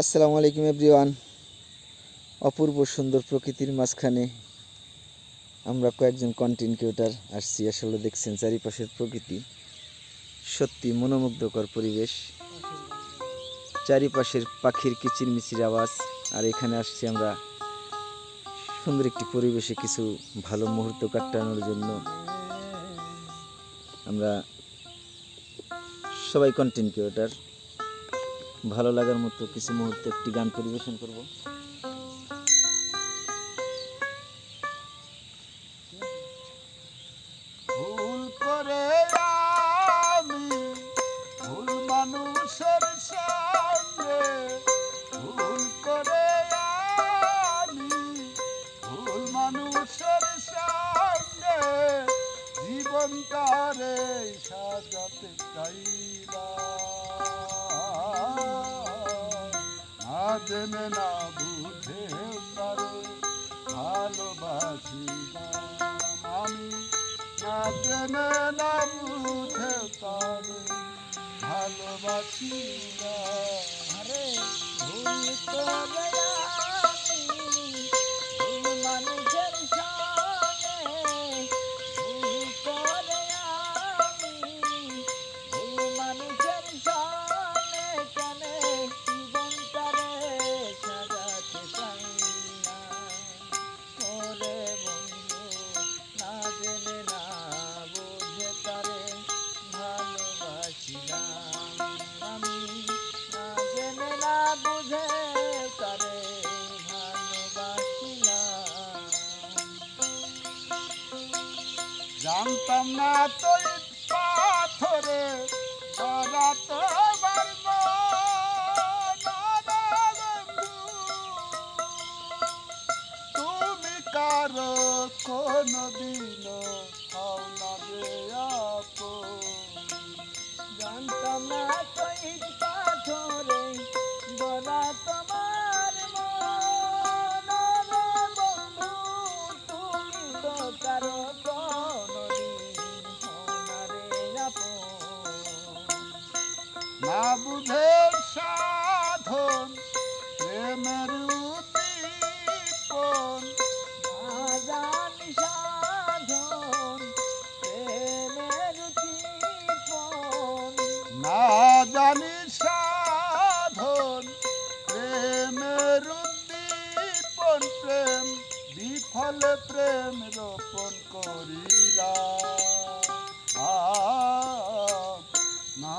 আসসালামু আলাইকুম এভরিওয়ান। অপূর্ব সুন্দর প্রকৃতির মাঝখানে আমরা কয়েকজন কন্টেন্ট ক্রিয়েটার আসছি। আসলে দেখছেন চারিপাশের প্রকৃতি। সত্যি মনোমুগ্ধকর পরিবেশ। চারিপাশের পাখির কিচিরমিচির আওয়াজ। আর এখানে আসছি আমরা সুন্দর একটি পরিবেশে কিছু ভালো মুহূর্ত কাটানোর জন্য। আমরা সবাই কন্টেন্ট ক্রিয়েটার ভালো লাগার মতো কিছু মুহূর্তে একটি গান পরিবেশন করব। ভুল করে সঙ্গে জীবনটারে সাজাতে চাইলাম জেনে না বুঝে পারে, ভালোবাসি আমি। না জেনে না বুঝে পারে, ভালোবাসি আরে, ভুল করে জানতাম না তো ইট পাথরে তুমি কারও কোনো দিন। জানতাম না শহীদ বুঝে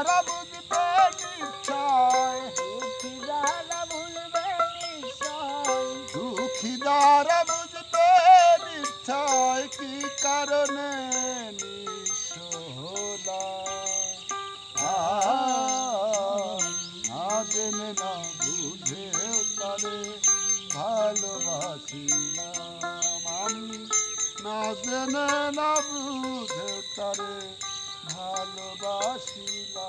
যারা বুঝবে নিশ্চয় দুঃখী যারা ভুলবে নিশ্চয় দুঃখী যারা বুঝবে নিশ্চয় কি কারণে নিঃস্ব না জেনে না বুঝে তারে ভালোবাসিলাম আমি না জেনে তারে ভালোবাসিলাম।